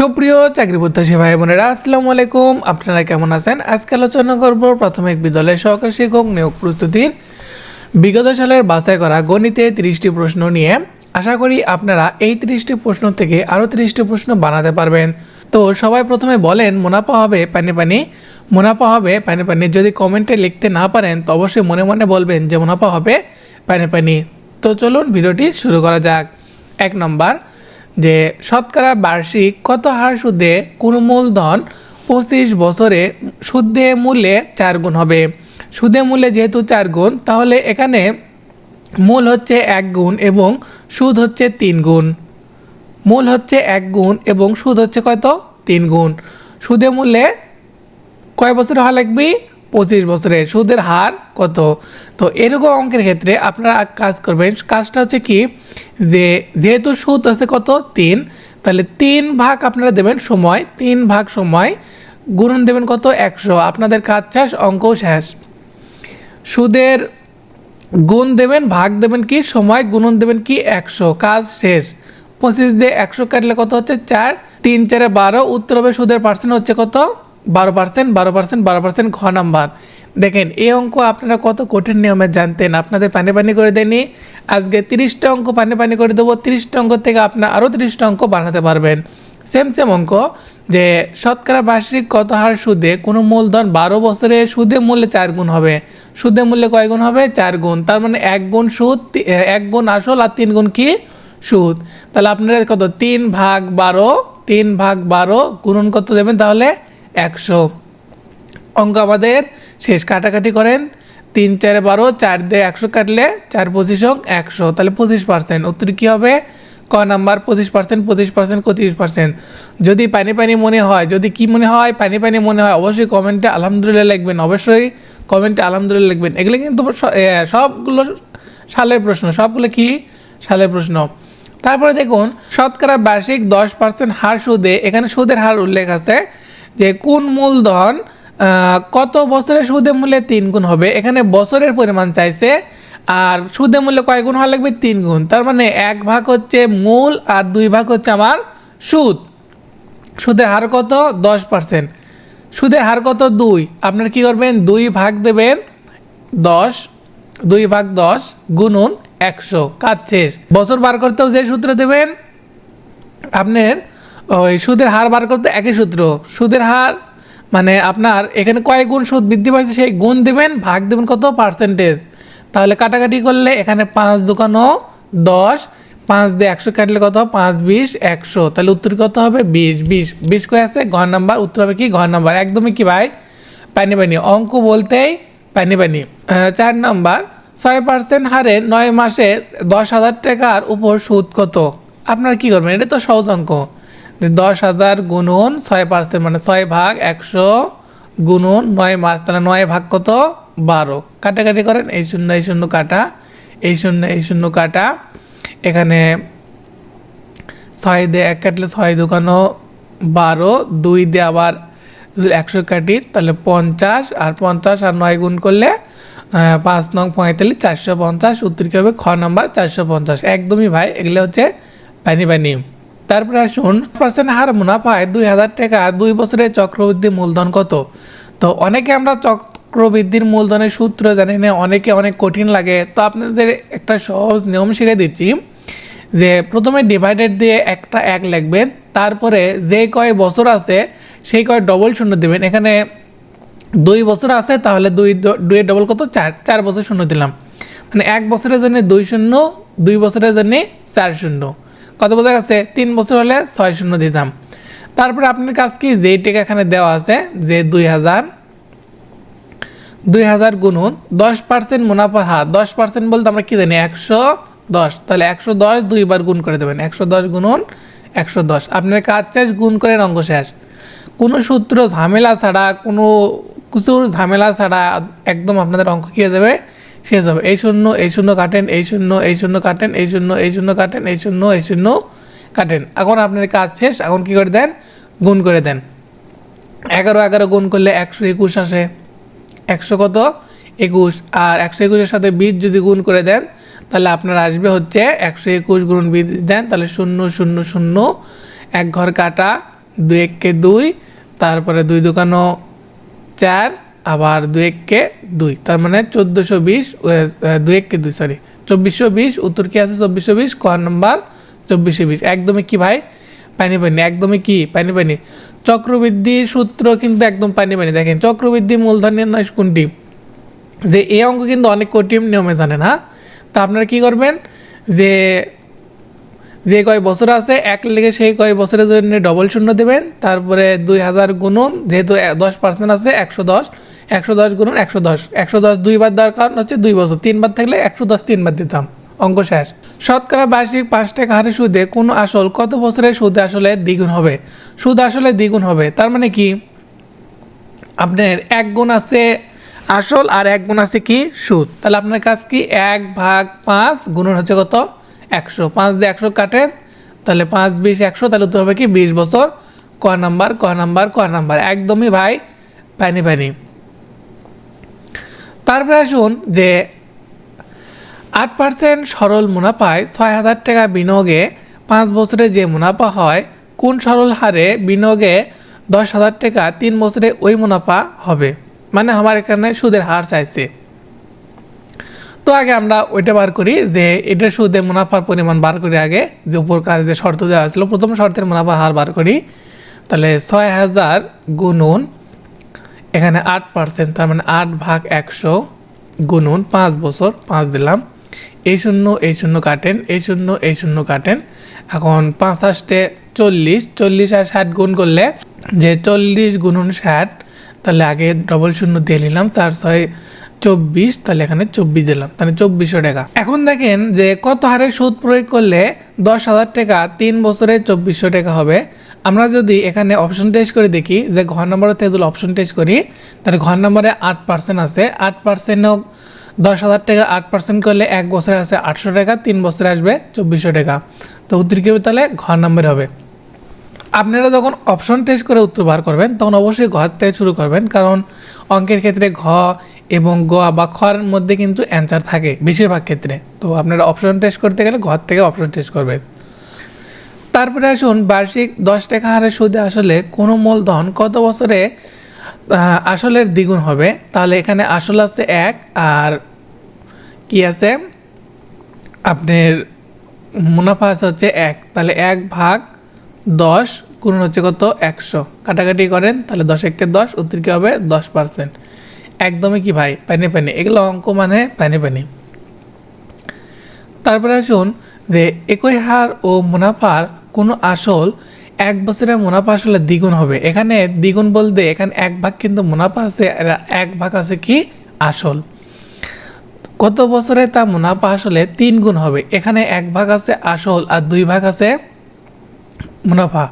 সুপ্রিয় চাকরি প্রত্যাশী ভাই বোনেরা, আসসালামু আলাইকুম। আপনারা কেমন আছেন? আজকে আলোচনা করব প্রাথমিক বিদ্যালয়ের সহকারী শিক্ষক নিয়োগ প্রস্তুতির। বিগত সালের বাছাই করা গণিতে তিরিশটি প্রশ্ন নিয়ে আশা করি আপনারা এই তিরিশটি প্রশ্ন থেকে আরও তিরিশটি প্রশ্ন বানাতে পারবেন। তো সবাই প্রথমে বলেন, মুনাফা হবে পানি পানি। মুনাফা হবে পানি পানি। যদি কমেন্টে লিখতে না পারেন, তো অবশ্যই মনে মনে বলবেন যে মুনাফা হবে পানি পানি। তো চলুন ভিডিওটি শুরু করা যাক। এক নম্বর যে শতকরা বার্ষিক কত হার সুদে কোন মূলধন পঁচিশ বছরে সুদে মূল্যে চার গুণ হবে। সুদে মূল্যে যেহেতু চার গুণ, তাহলে এখানে মূল হচ্ছে এক গুণ এবং সুদ হচ্ছে তিন গুণ। মূল হচ্ছে এক গুণ এবং সুদ হচ্ছে কত? তিন গুণ। সুদে মূল্যে কয় বছর হওয়া লাগবে? পঁচিশ বছরে সুদের হার কত? তো এরকম অঙ্কের ক্ষেত্রে আপনারা কাজ করবেন, কাজটা হচ্ছে কি? যে যেহেতু সুদ আছে কত? তিন। তাহলে তিন ভাগ আপনারা দেবেন সময়, তিন ভাগ সময় গুণন দেবেন কত? একশো। আপনাদের কাজ শেষ, অঙ্কও শেষ। সুদের গুণ দেবেন, ভাগ দেবেন কি? সময় গুণন দেবেন কি? একশো। কাজ শেষ। পঁচিশ দিয়ে একশো কাটলে কত হচ্ছে? চার। তিন চারে বারো, উত্তর হবে সুদের পার্সেন্ট হচ্ছে কত? বারো পার্সেন্ট বারো পার্সেন্ট বারো পার্সেন্ট ঘ নাম্বার। দেখেন, এই অঙ্ক আপনারা কত কঠিন নিয়মে জানতেন। আপনাদের পানি পানি করে দেয়নি। আজকে তিরিশটা অঙ্ক পানি পানি করে দেবো। তিরিশটা অঙ্ক থেকে আপনার আরও তিরিশটা অঙ্ক বানাতে পারবেন। সেম সেম অঙ্ক, যে শতকরা বার্ষিক কত হার সুদে কোনো মূলধন বারো বছরে সুদে মূল্যে চার গুণ হবে। সুদে মূল্যে কয় গুণ হবে? চার গুণ। তার মানে এক গুণ সুদ এক গুণ আসল আর তিন গুণ কি? সুদ। তাহলে আপনারা কত? তিন ভাগ বারো, তিন ভাগ বারো, গুণন কত দেবেন তাহলে? একশো অঙ্ক আমাদের শেষ কাটাকাটি করেন। তিন চারে বারো, চার দিয়ে একশো কাটলে চার পঁচিশ অঙ্ক একশো। তাহলে পঁচিশ পার্সেন্ট উত্তর কী হবে? ক নাম্বার, পঁচিশ পার্সেন্ট পঁচিশ পার্সেন্ট পঁচিশ পার্সেন্ট যদি পানি পানি মনে হয়, যদি কি মনে হয়, পানি পানি মনে হয়, অবশ্যই কমেন্টে আলহামদুলিল্লাহ লিখবেন। অবশ্যই কমেন্টে আলহামদুলিল্লাহ লিখবেন। এগুলো কিন্তু সবগুলো সালের প্রশ্ন। সবগুলো কি? সালের প্রশ্ন। তারপরে দেখুন, শতকরা বার্ষিক দশ পার্সেন্ট হার সুদে, এখানে সুদের হার উল্লেখ আছে। যে কোন মূলধন কত বছরের সুদে মূল্যে তিন গুণ হবে? এখানে বছরের পরিমাণ চাইছে, আর সুদে মূল্যে কয় গুণ হওয়া লাগবে? তিন গুণ। তার মানে এক ভাগ হচ্ছে মূল আর দুই ভাগ হচ্ছে আমার সুদ। সুদের হার কত? দশ পার্সেন্ট সুদের হার কত? দুই। আপনার কি করবেন? দুই ভাগ দেবেন দশ, দুই ভাগ দশ গুণুন একশো। কাজ শেষ। বছর বার করতেও যে সূত্র দেবেন, আপনার ওই সুদের হার বার করতে একই সূত্র। সুদের হার মানে আপনার এখানে কয় গুণ সুদ বৃদ্ধি পাইছে সেই গুণ দেবেন, ভাগ দেবেন কত? পার্সেন্টেজ তাহলে কাটাকাটি করলে এখানে পাঁচ দোকানো দশ, পাঁচ দিয়ে একশো কাটলে কত? পাঁচ, বিশ, একশো। তাহলে উত্তর কত হবে? বিশ বিশ। বিশ কয়ে আছে? ঘর নাম্বার, উত্তর হবে কি? ঘর নাম্বার। একদমই কি ভাই? পানি পানি অঙ্ক বলতেই পানি পানি চার নাম্বার। ছয় পার্সেন্ট হারে নয় মাসে দশ হাজার টাকার উপর সুদ কত? আপনারা কি করবেন? এটা তো সহজ অঙ্ক। দশ হাজার গুণন ছয় পার্সেন্ট মানে ছয় ভাগ একশো গুণন নয় মাস, তাহলে নয় ভাগ কত? বারো। কাটাকাটি করেন, এই শূন্য এই শূন্য কাটা, এই শূন্য এই শূন্য কাটা। এখানে ছয় দিয়ে এক কাটলে ছয় দোকানো বারো, দুই দিয়ে আবার একশো কাটি, তাহলে পঞ্চাশ, আর পঞ্চাশ আর নয় গুণ করলে পাঁচ নং পঁয়তাল্লিশ, চারশো পঞ্চাশ, উত্তর কী হবে? খ নাম্বার, চারশো পঞ্চাশ। একদমই ভাই, এগুলো হচ্ছে পানি পানি তারপরে আসুন, পার্সেন্ট হার মুনাফায় দুই হাজার টাকা দুই বছরের চক্রবৃদ্ধি মূলধন কত? তো অনেকে আমরা চক্রবৃদ্ধির মূলধনের সূত্র জানি না, অনেকে অনেক কঠিন লাগে। তো আপনাদের একটা সহজ নিয়ম শিখে দিচ্ছি যে প্রথমে ডিভাইডেড দিয়ে একটা এক লিখবেন, তারপরে যে কয় বছর আছে সেই কয় ডবল শূন্য দেবেন। এখানে দুই বছর আছে, তাহলে দুই দুইয়ের ডবল কত? চার। চার বছর শূন্য দিলাম। মানে এক বছরের জন্য দুই শূন্য, দুই বছরের জন্য চার শূন্য। কত বোঝা গেছে, তিন বছর হলে ছয় শূন্য দিতাম। তারপরে আপনার কাছ কি? যেই টেকা এখানে দেওয়া আছে, যে দুই হাজার দুই হাজার গুণুন দশ পার্সেন্ট মুনাফার হার দশ পার্সেন্ট বলতে আমরা কি জানি? একশো দশ। তাহলে একশো দশ দুইবার গুণ করে দেবেন। একশো দশ গুণুন একশো দশ। আপনার কাজ শেষ, গুণ করে অঙ্ক শেষ। কোনো সূত্র ঝামেলা ছাড়া, কোনো কিছু ঝামেলা ছাড়া একদম আপনাদের অঙ্ক কী হয়ে যাবে? শেষ হবে এই শূন্য এই শূন্য কাটেন, এই শূন্য এই শূন্য কাটেন, এই শূন্য এই শূন্য কাটেন, এই শূন্য এই শূন্য কাটেন। এখন আপনার কাজ শেষ, এখন কী করে দেন? গুণ করে দেন। এগারো এগারো গুণ করলে একশো একুশ আসে। একশো কত? একুশ। আর একশো একুশের সাথে বিশ যদি গুণ করে দেন, তাহলে আপনার আসবে হচ্ছে একশো একুশ গুণ বিশ দেন, তাহলে শূন্য শূন্য শূন্য। এক ঘর কাটা, দুই এককে দুই, তারপরে দুই দোকানো, চার আবার দুই এককে দুই, তার মানে চোদ্দোশো বিশ দুই এককে দুই সরি চব্বিশশো বিশ, উত্তর কি আছে চব্বিশশো বিশ, ক নম্বর চব্বিশশো বিশ, একদমই কি ভাই? পানি পানি, একদমই কি? পানি পানি। চক্রবৃদ্ধি সূত্র কিন্তু একদম পানি পানি। দেখেন, চক্রবৃদ্ধি মূলধন নির্ণয় কোনটি? যে এই অঙ্ক কিন্তু অনেক কঠিন, নিয়মে জানে না তা আপনারা কী করবেন? যে যে কয় বছর আছে, এক লেগে সেই কয় বছরের জন্য ডবল শূন্য দেবেন। তারপরে দুই হাজার গুণন, যেহেতু দশ পার্সেন্ট আছে, একশো দশ। একশো দশ গুণন, একশো দশ। একশো দশ দুইবার দেওয়ার কারণ হচ্ছে দুই বছর। তিনবার থাকলে একশো দশ তিনবার দিতাম। অঙ্ক শেষ। শতকরা বার্ষিক পাঁচ টাকা হারে সুদে কোন আসল কত বছরের সুদে আসলে দ্বিগুণ হবে? সুদ আসলে দ্বিগুণ হবে। তার মানে কি? আপনার এক গুণ আছে আসল আর এক গুণ আছে কি? সুদ। তাহলে আপনার কাজ কি? এক ভাগ পাঁচ গুণন হচ্ছে কত? একশো। পাঁচ দিয়ে একশো কাটেন তাহলে পাঁচ, বিশ, একশো, তাহলে উত্তর হবে কি? বিশ বছর। ক নাম্বার ক নাম্বার ক নাম্বার। একদমই ভাই, পানি পানি। তারপরে আসুন যে আট পার্সেন্ট সরল মুনাফায় ছয় হাজার টাকা বিনিয়োগে পাঁচ বছরে যে মুনাফা হয়, কোন সরল হারে বিনিয়োগে দশ হাজার টাকা তিন বছরে ওই মুনাফা হবে? মানে আমার এখানে সুদের হার চাইছে। তো আগে আমরা ওইটা বার করি যে এটা সুদে মুনাফার পরিমাণ বার করি আগে, যে উপরকার যে শর্ত দেওয়া হয়েছিল, প্রথম শর্তের মুনাফার হার বার করি। তাহলে ছয় হাজার গুনুন এখানে আট পার্সেন্ট তার মানে আট ভাগ একশো গুনুন পাঁচ বছর, পাঁচ দিলাম। এই শূন্য এই শূন্য কাটেন, এই শূন্য এই শূন্য কাটেন। এখন পাঁচ আষ্টে চল্লিশ চল্লিশ আর ষাট গুণ করলে, যে চল্লিশ গুণন ষাট, তাহলে আগে ডবল শূন্য দিয়ে নিলাম, চার ছয় চব্বিশ, তাহলে এখানে চব্বিশ দিলাম, তাহলে চব্বিশশো টাকা। এখন দেখেন যে কত হারে সুদ প্রয়োগ করলে দশ হাজার টাকা তিন বছরে চব্বিশশো টাকা হবে। আমরা যদি এখানে অপশন টেস্ট করে দেখি, যে ঘর নম্বরের থেকে যদি অপশন টেস্ট করি, তাহলে ঘর নম্বরে আট পার্সেন্ট আছে। আট পার্সেন্টও দশ হাজার টাকা আট পার্সেন্ট করলে এক বছরে আছে আটশো টাকা, তিন বছরে আসবে চব্বিশশো টাকা। তো উত্তর হবে তাহলে? ঘর নম্বরে হবে। আপনারা যখন অপশন টেস্ট করে উত্তর বার করবেন, তখন অবশ্যই ঘর থেকে শুরু করবেন, কারণ অঙ্কের ক্ষেত্রে ঘ এবং গ বা খর মধ্যে কিন্তু অ্যান্সার থাকে বেশিরভাগ ক্ষেত্রে। তো আপনারা অপশন টেস্ট করতে গেলে ঘর থেকে অপশন টেস্ট করবেন। তারপরে আসুন, বার্ষিক দশ টাকা হারে সুদে আসলে কোনো মূলধন কত বছরে আসলের দ্বিগুণ হবে? তাহলে এখানে আসল আছে এক, আর কি আছে? আপনার মুনাফা আছে হচ্ছে এক। তাহলে এক ভাগ দশ গুণ হচ্ছে কত? একশো। কাটাকাটি করেন, তাহলে দশ একে দশ, উত্তর কী হবে? দশ পার্সেন্ট একদমই কি ভাই? পানি পানি এগুলো অঙ্ক মানে পানি পানি তারপরে আসুন যে একই হার ও মুনাফার কোনো আসল এক বছরের মুনাফা আসলে দ্বিগুণ হবে। এখানে দ্বিগুণ বলতে এখানে এক ভাগ কিন্তু মুনাফা আছে এক ভাগ আছে কি? আসল। কত বছরে তা মুনাফা আসলে তিন গুণ হবে? এখানে এক ভাগ আছে আসল আর দুই ভাগ আছে মুনাফা।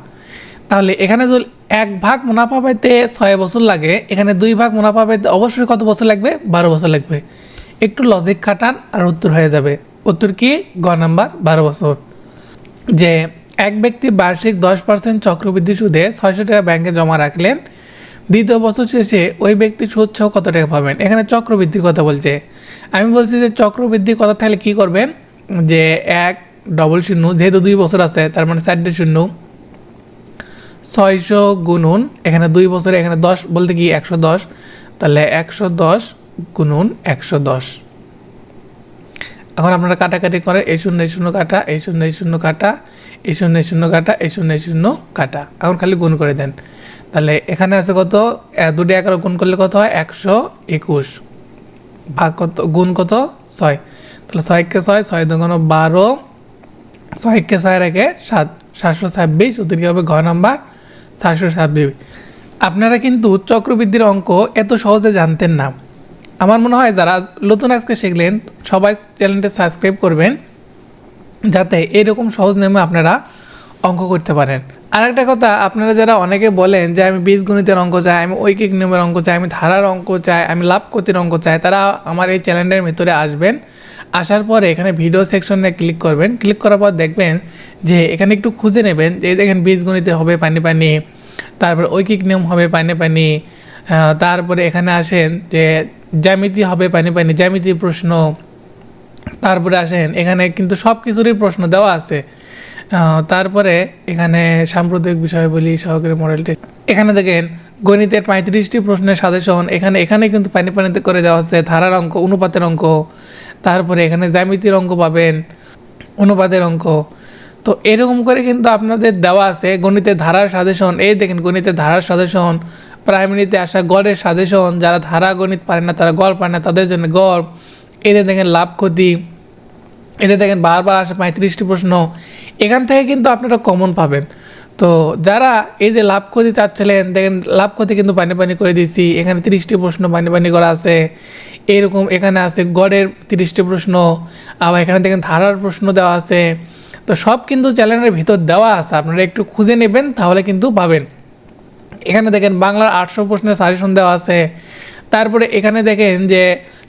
তাহলে এখানে যদি এক ভাগ মুনাফা পাইতে ছয় বছর লাগে, এখানে দুই ভাগ মুনাফা পাইতে অবশ্যই কত বছর লাগবে? বারো বছর লাগবে। একটু লজিক খাটান আর উত্তর হয়ে যাবে। উত্তর কি? গ নাম্বার, বারো বছর। যে এক ব্যক্তি বার্ষিক দশ পার্সেন্ট চক্রবৃদ্ধি সুদে ছয়শো টাকা ব্যাংকে জমা রাখলেন, দ্বিতীয় বছর শেষে ওই ব্যক্তি সুদ সহ কত টাকা পাবেন? এখানে চক্রবৃদ্ধির কথা বলছে। আমি বলছি যে চক্রবৃদ্ধির কথা থাকলে কি করবেন? যে এক ডবল শূন্য, যেহেতু দুই বছর আছে, তার মানে চারটে শূন্য। ছয়শো গুণুন, এখানে দুই বছরে এখানে দশ, বলতে কি একশো দশ? তাহলে একশো দশ গুণুন একশো দশ। এখন আপনারা কাটাকাটি করে, এই শূন্য এই শূন্য কাটা, এই শূন্য এই শূন্য কাটা, এই শূন্য এই শূন্য কাটা, এই শূন্য এই শূন্য কাটা। এখন খালি গুণ করে দেন। তাহলে এখানে আছে কত? দুটি এগারো গুণ করলে কত হয়? একশো একুশ। ভাগ কত? গুণ কত? ছয়। তাহলে ছয়কে ছয় ছয় দুগুণ বারো ছয়কে ছয় রেখে সাত, সাতশো ছাব্বিশ উত্তর কী হবে ঘ নাম্বার, সাতশো ছাব্বিশ। আপনারা কিন্তু চক্রবৃদ্ধির অঙ্ক এত সহজে জানতেন না। আমার মনে হয় যারা নতুন আজকে শিখলেন, সবাই চ্যানেলটা সাবস্ক্রাইব করবেন, যাতে এরকম সহজ নিয়মে আপনারা অঙ্ক করতে পারেন। আর একটা কথা, আপনারা যারা অনেকে বলেন যে আমি বীজগণিতের অঙ্ক চাই, আমি ঐকিক নিয়মের অঙ্ক চাই, আমি ধারার অঙ্ক চাই, আমি লাভ ক্ষতির অঙ্ক চাই, তারা আমার এই চ্যানেলের ভিতরে আসবেন। আসার পরে এখানে ভিডিও সেকশনে ক্লিক করবেন। ক্লিক করার পর দেখবেন যে এখানে একটু খুঁজে নেবেন যে দেখেন বীজগণিতে হবে পানি পানি। তারপর ঐকিক নিয়ম হবে পানি পানি। তারপরে এখানে আসেন যে জ্যামিতি হবে পানি পানি জ্যামিতি প্রশ্ন। তারপরে আসেন, এখানে কিন্তু সব কিছুরই প্রশ্ন দেওয়া আছে। তারপরে এখানে সাম্প্রদায়িক বিষয় বলি, সহকারী মডেল টেস্ট এখানে দেখেন, গণিতের পঁয়ত্রিশটি প্রশ্নের সাজেশন। এখানে এখানে কিন্তু পানি, পানিতে করে দেওয়া হচ্ছে ধারার অঙ্ক, অনুপাতের অঙ্ক। তারপরে এখানে জ্যামিতির অঙ্ক পাবেন, অনুপাতের অঙ্ক। তো এরকম করে কিন্তু আপনাদের দেওয়া আছে গণিতের ধারার সাজেশন। এই দেখেন গণিতের ধারার সাজেশন প্রাইমারিতে আসা গড়ের সাজেশন, যারা ধারা গণিত পারে না, তারা গড় পারে না, তাদের জন্য গড়। এদের দেখেন লাভ ক্ষতি। এদের দেখেন বারবার আসে পঁয়ত্রিশটি প্রশ্ন। এখান থেকে কিন্তু আপনারা কমন পাবেন। তো যারা এই যে লাভ ক্ষতি চাচ্ছিলেন, দেখেন লাভ ক্ষতি কিন্তু পানি পানি করে দিয়েছি। এখানে তিরিশটি প্রশ্ন পানি পানি করা আছে। এরকম এখানে আছে গড়ের তিরিশটি প্রশ্ন, আবার এখানে দেখেন ধারার প্রশ্ন দেওয়া আছে। তো সব কিন্তু চ্যানেলের ভিতর দেওয়া আছে, আপনারা একটু খুঁজে নেবেন, তাহলে কিন্তু পাবেন। এখানে দেখেন বাংলার আটশো প্রশ্নের সাজেশন দেওয়া আছে। তারপরে এখানে দেখেন যে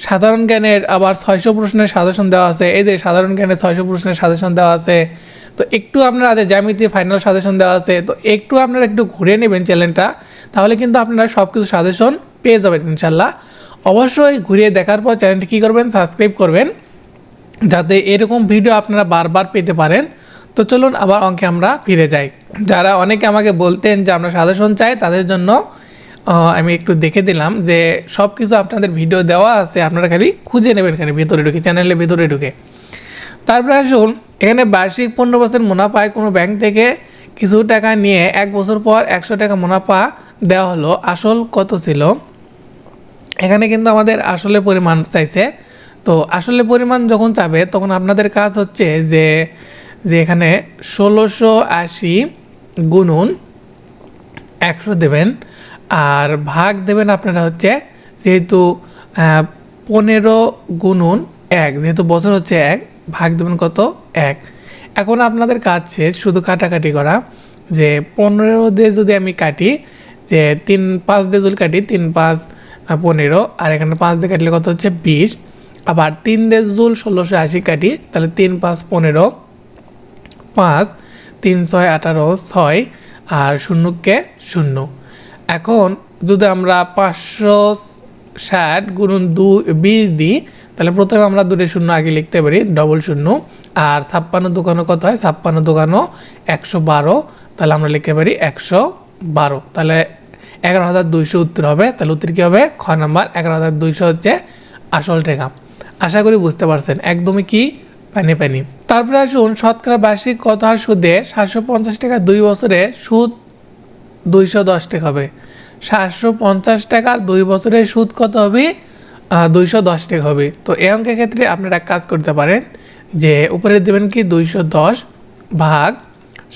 সাধারণ জ্ঞানের আবার ছয়শো প্রশ্নের সাজেশন দেওয়া আছে। এই যে সাধারণ জ্ঞানের ছয়শো প্রশ্নের সাজেশন দেওয়া আছে। তো একটু আপনারা যে জ্যামিতি ফাইনাল সাজেশন দেওয়া আছে, তো একটু আপনারা একটু ঘুরে নেবেন চ্যানেলটা তাহলে কিন্তু আপনারা সব কিছু সাজেশন পেয়ে যাবেন ইনশাল্লাহ। অবশ্যই ঘুরিয়ে দেখার পর চ্যানেলটি কী করবেন? সাবস্ক্রাইব করবেন। যাতে এরকম ভিডিও আপনারা বারবার পেতে পারেন। তো চলুন আবার অঙ্কে আমরা ফিরে যাই। যারা অনেকে আমাকে বলতেন যে আমরা সাজেশন চাই, তাদের জন্য আমি একটু দেখে দিলাম যে সব কিছু আপনাদের ভিডিও দেওয়া আছে, আপনারা খালি খুঁজে নেবেন খালি ভেতরে ঢুকে, চ্যানেলের ভেতরে ঢুকে। তারপরে আসুন, এখানে বার্ষিক পনেরো পার্সেন্ট মুনাফায় কোনো ব্যাংক থেকে কিছু টাকা নিয়ে এক বছর পর একশো টাকা মুনাফা দেওয়া হলো। আসল কত ছিল? এখানে কিন্তু আমাদের আসলে পরিমাণ চাইছে। তো আসলে পরিমাণ যখন চাবে, তখন আপনাদের কাজ হচ্ছে যে যে এখানে ষোলোশো আশি গুণুন একশো দেবেন, আর ভাগ দেবেন আপনারা হচ্ছে যেহেতু পনেরো গুণুন এক, যেহেতু বছর হচ্ছে এক, ভাগ দেবেন কত? এক। এখন আপনাদের কাজ শেষ শুধু কাটাকাটি করা, যে পনেরো দিয়ে যদি আমি কাটি, যে তিন পাঁচ দিয়ে যদি কাটি, তিন পাঁচ পনেরো, আর এখানে পাঁচ দিয়ে কাটলে কত হচ্ছে? বিশ। আবার তিন দিয়ে জুল ষোলোশো আশি কাটি, তাহলে তিন পাঁচ পনেরো, পাঁচ, তিন ছয় আঠারো, ছয়, আর শূন্যকে শূন্য। এখন যদি আমরা পাঁচশো ষাট গুণন দু বিশ দিই, তাহলে প্রথমে আমরা দুটো শূন্য আগে লিখতে পারি ডবল শূন্য। আর ছাপ্পান্ন দোকানো কত হয়? ছাপ্পান্ন দোকানও একশো বারো, তাহলে আমরা লিখতে পারি একশো বারো। তাহলে এগারো হাজার দুইশো উত্তর হবে। তাহলে উত্তর কী হবে? খ নাম্বার, এগারো হাজার দুইশো হচ্ছে আসল টাকা আশা করি বুঝতে পারছেন, একদমই কি? পানি পানি। তারপরে আসুন, শতকরা বার্ষিক কত হার সুদে সাতশো পঞ্চাশ টাকা দুই বছরে সুদ দুইশো দশ টাকা হবে। সাতশো পঞ্চাশ টাকার দুই বছরের সুদ কত হবে? দুইশো দশ টাকা হবে। তো এই অঙ্কের ক্ষেত্রে আপনারা কাজ করতে পারেন যে উপরে দেবেন কি দুইশো দশ ভাগ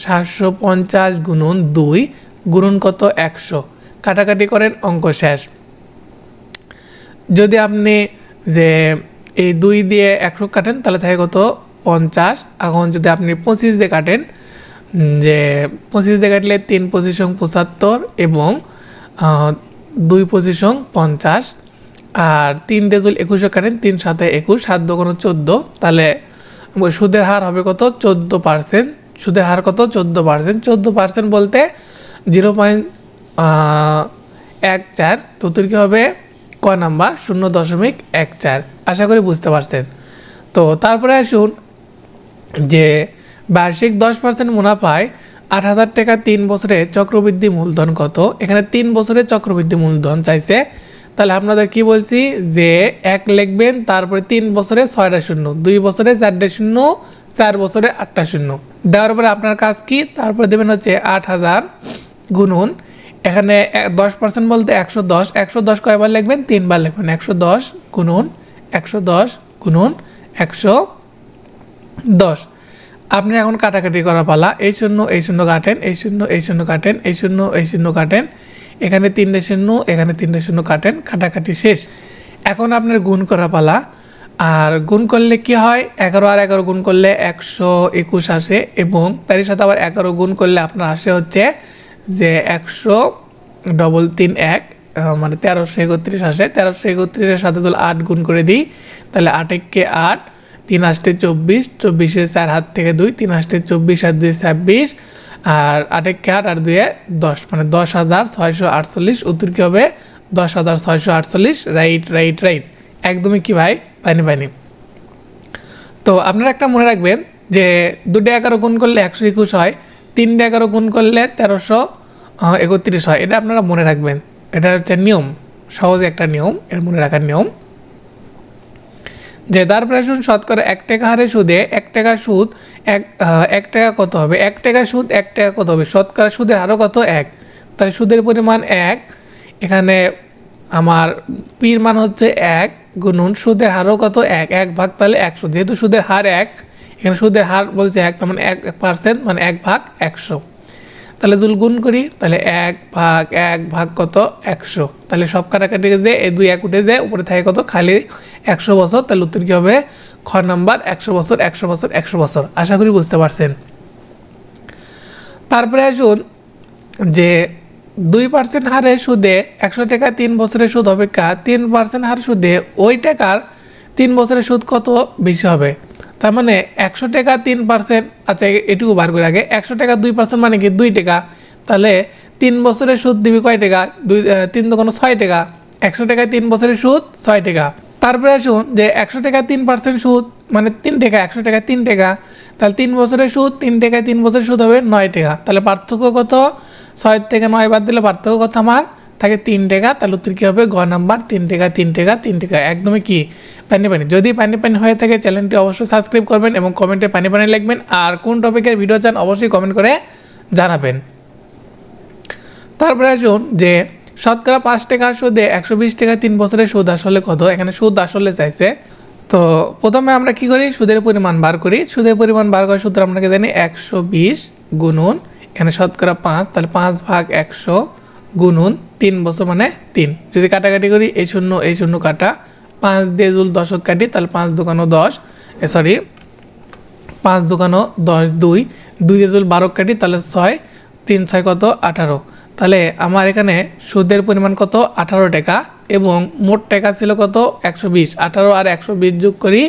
সাতশো পঞ্চাশ গুণন দুই গুণন কত? একশো। কাটাকাটি করেন, অঙ্ক শেষ। যদি আপনি যে এই দুই দিয়ে একশো কাটেন, তাহলে থাকে কত? পঞ্চাশ। এখন যদি আপনি পঁচিশ দিয়ে কাটেন যে পঁচিশ দিয়ে কাটলে তিন পঁচিশং পঁচাত্তর এবং দুই পঁচিশং পঞ্চাশ। আর তিন দিয়ে যদি একুশে কাটেন, তিন সাথে একুশ, সাত দোকানো চোদ্দ, তাহলে সুদের হার হবে কত? চোদ্দ পার্সেন্ট। সুদের হার কত? চোদ্দ পার্সেন্ট। চোদ্দ পার্সেন্ট বলতে জিরো পয়েন্ট এক চার, তো উত্তর কী হবে? ক নাম্বার, শূন্য দশমিক এক চার। আশা করি বুঝতে পারছেন। তো তারপরে আসুন, যে বার্ষিক দশ পার্সেন্ট মুনাফায় আট হাজার টাকা তিন বছরে চক্রবৃদ্ধি মূলধন কত? এখানে তিন বছরে চক্রবৃদ্ধি মূলধন চাইছে। তাহলে আপনাদের কি বলছি? যে এক লিখবেন, তারপরে তিন বছরে ছয়টা শূন্য, দুই বছরে চারটে শূন্য, চার বছরে আটটা শূন্য। দেওয়ার পরে আপনার কাজ কি? তারপরে দেবেন হচ্ছে আট হাজার গুণুন এখানে দশ পার্সেন্ট বলতে একশো দশ একশো দশ কয়বার লিখবেন? তিনবার লিখবেন। একশো দশ গুনুন একশো দশ গুনুন একশো দশ। আপনি এখন কাটাকাটি করা পালা। এই শূন্য এই শূন্য কাটেন, এই শূন্য এই শূন্য কাটেন, এই শূন্য এই শূন্য কাটেন। এখানে তিনটে শূন্য, এখানে তিনটে শূন্য কাটেন। কাটাকাটি শেষ। এখন আপনার গুণ করা পালা। আর গুণ করলে কি হয়? এগারো আর এগারো গুণ করলে একশো একুশ আসে এবং তারই সাথে আবার এগারো গুণ করলে আপনার আসে হচ্ছে যে একশো ডবল তিন এক মানে তেরোশো একত্রিশ আসে। তেরোশো একত্রিশের সাথে যদি আট গুণ করে দিই। তাহলে আট এককে আট, তিন আষ্টে চব্বিশ, চব্বিশে চার হাত থেকে দুই, তিন আষ্টে চব্বিশ আর দুই ছাব্বিশ, আর আট একে আট আর দুয়ে দশ মানে দশ হাজার ছয়শো আটচল্লিশ। উত্তর কী হবে? দশ হাজার ছয়শো আটচল্লিশ। রাইট রাইট রাইট একদমই কি ভাই? পানি পানি তো আপনারা একটা মনে রাখবেন যে দুটো এগারো গুণ করলে একশো একুশ হয়। তিনটে এগারো গুণ করলে তেরোশো একত্রিশ হয়। এটা আপনারা মনে রাখবেন। এটা হচ্ছে নিয়ম। সহজে একটা নিয়ম, এটা মনে রাখার নিয়ম। যে তারপরে আসুন শতকরা এক টাকা হারে সুদে, এক টাকা সুদ এক এক টাকা কত হবে? এক টাকা সুদ এক টাকা কত হবে? শতকরা সুদের হারও কত? এক। তাহলে সুদের পরিমাণ এক। এখানে আমার পির মান হচ্ছে এক গুণন সুদের হারও কত? এক। এক ভাগ তাহলে একশো। যেহেতু সুদের হার এক এখানে সুদের হার বলছে এক, তার মানে এক পার্সেন্ট মানে এক ভাগ একশো। তাহলে যদি গুণ করি, তাহলে এক ভাগ এক ভাগ কত একশো। তাহলে সব কাটাকাটি যে এই দুই এক উঠে যায় উপরে থাকে কত? খালি একশো বছর, তাহলে উত্তর কী হবে? খ নাম্বার, একশো বছর একশো বছর একশো বছর। আশা করি বুঝতে পারছেন। তারপরে আসুন যে দুই পার্সেন্ট হারে সুদে একশো টাকা তিন বছরের সুদ অপেক্ষা, তিন পার্সেন্ট হার সুদে ওই টাকার তিন বছরের সুদ কত? বেশি হবে। তার মানে একশো টাকা তিন পার্সেন্ট আচ্ছা এটুকু বার করে আগে, একশো টাকা দুই পার্সেন্ট মানে কি দুই টাকা? তাহলে তিন বছরের সুদ দিবি কয় টাকা? দুই তিন দোকানো ছয় টাকা। একশো টাকায় তিন বছরের সুদ ছয় টাকা। তারপরে আসুন যে একশো টাকা তিন পার্সেন্ট সুদ মানে তিন টাকা, একশো টাকা তিন টাকা। তাহলে তিন বছরের সুদ, তিন টাকায় তিন বছরের সুদ হবে নয় টাকা। তাহলে পার্থক্য কত? ছয় থেকে নয় বাদ দিলে পার্থক্য কত আমার? থাকে তিন টাকা তাহলে উত্তর কী হবে? গ নাম্বার, তিন টাকা তিন টাকা তিন টাকা একদমই কি? পানি পানি। যদি পানি পানি হয়ে থাকে, চ্যানেলটি অবশ্যই সাবস্ক্রাইব করবেন এবং কমেন্টে পানি পানি লিখবেন। আর কোন টপিকের ভিডিও চান, অবশ্যই কমেন্ট করে জানাবেন। তারপরে আসুন যে, শতকরা পাঁচ টাকার সুদে একশো বিশ টাকা তিন বছরের সুদ আসলে কত? এখানে সুদ আসলে চাইছে। তো প্রথমে আমরা কি করি? সুদের পরিমাণ বার করি। সুদের পরিমাণ বার করার সূত্র আপনাকে জানি? একশো বিশ গুণন। এখানে শতকরা পাঁচ, তাহলে পাঁচ ভাগ একশো গুণন তিন বছর মানে তিন। যদি কাটাকাটি করি, এই শূন্য এই শূন্য কাটা, পাঁচ দিয়ে জুল দশক কাটি, তাহলে পাঁচ দোকানো দশ। সরি পাঁচ দোকানো দশ দুই। দুই দিয়ে যদি বারো কাটি, তাহলে ছয়, তিন ছয় কত? আঠারো। তাহলে আমার এখানে সুদের পরিমাণ কত? আঠারো টাকা এবং মোট টাকা ছিল কত? একশো বিশ। আঠারো আর একশো বিশ যোগ করি,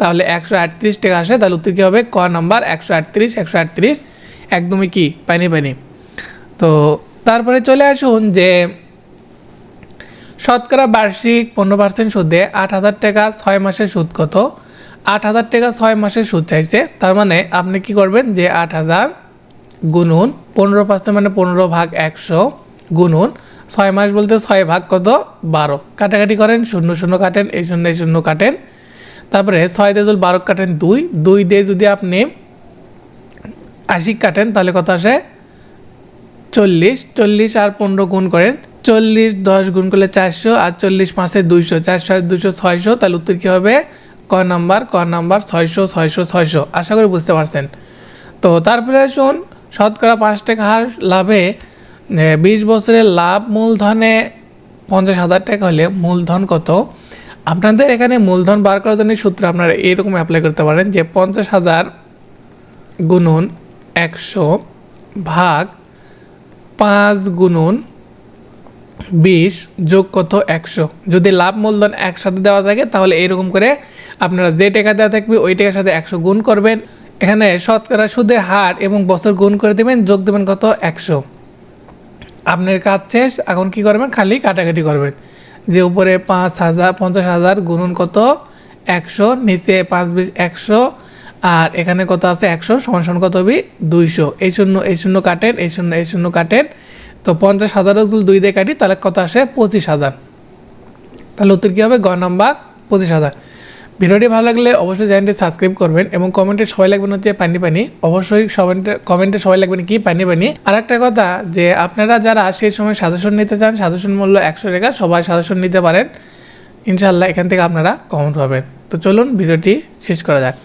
তাহলে একশো আটত্রিশ টাকা আসে। তাহলে উত্তর কী হবে? ক নাম্বার? একশো আটত্রিশ একশো আটত্রিশ। একদমই কি? পানি পানি তো তারপরে চলে আসুন যে শতকরা বার্ষিক পনেরো পার্সেন্ট সুদে আট হাজার টাকা ছয় মাসের সুদ কত? আট হাজার টাকা ছয় মাসের সুদ চাইছে, তার মানে আপনি কি করবেন যে আট হাজার গুনুন পনেরো পার্সেন্ট মানে পনেরো ভাগ একশো গুনুন ছয় মাস বলতে ছয় ভাগ কত? বারো। কাটাকাটি করেন, শূন্য শূন্য কাটেন, এই শূন্য এই শূন্য কাটেন। তারপরে ছয় দিয়ে যদি বারো কাটেন দুই দুই দিয়ে যদি আপনি আশি কাটেন তাহলে কত আসে? চল্লিশ চল্লিশ আর পনেরো গুণ করেন, চল্লিশ, দশ গুণ করলে চারশো আর চল্লিশ পাঁচে দুইশো, চারশো আর দুশো ছয়শো, তাহলে উত্তর কী হবে? ক নাম্বার ক নাম্বার, ছয়শো ছয়শো ছয়শো। আশা করি বুঝতে পারছেন। তো তারপরে আসুন, শতকরা পাঁচ টাকা হার লাভে বিশ বছরের লাভ মূলধনে পঞ্চাশ হাজার টাকা হলে মূলধন কত? আপনাদের এখানে মূলধন বার করার জন্য সূত্র আপনারা এরকম অ্যাপ্লাই করতে পারেন যে পঞ্চাশ হাজার গুণন একশো ভাগ পাঁচ গুণন বিশ যোগ কত একশো? যদি লাভ মূলধন একসাথে দেওয়া থাকে, তাহলে এরকম করে আপনারা যে টাকা দেওয়া থাকবে, ওই টাকার সাথে একশো গুণ করবেন। এখানে শতকরা সুদের হার এবং বছর গুণ করে দেবেন, যোগ দেবেন কত? একশো। আপনার কাজ শেষ, এখন কি করবেন? খালি কাটাকাটি করবেন। যে উপরে পাঁচ হাজার, পঞ্চাশ হাজার গুণন কত? একশো, নিচে পাঁচ বিশ একশো আর এখানে কত আছে? একশো, সমান সমান কত হবে? দুইশো। এই শূন্য এই শূন্য কাটেন এই শূন্য এই শূন্য কাটেন তো পঞ্চাশ হাজারও যদি দুই দিয়ে কাটি, তাহলে কত আসে? পঁচিশ হাজার। তাহলে উত্তর কী হবে? গ নাম্বার, পঁচিশ হাজার। ভিডিওটি ভালো লাগলে অবশ্যই চ্যানেলটি সাবস্ক্রাইব করবেন এবং কমেন্টে সবাই লাগবেন হচ্ছে পানি পানি। অবশ্যই সবাইতে কমেন্টে সবাই লাগবেন কি? পানি পানি। আর একটা কথা যে আপনারা যারা সেই সময় সাজেশন নিতে চান সাজেশন মূল্য একশো টাকা, সবাই সাজেশন নিতে পারেন। ইনশাল্লাহ এখান থেকে আপনারা কমেন্ট পাবেন। তো চলুন ভিডিওটি শেষ করা যাক।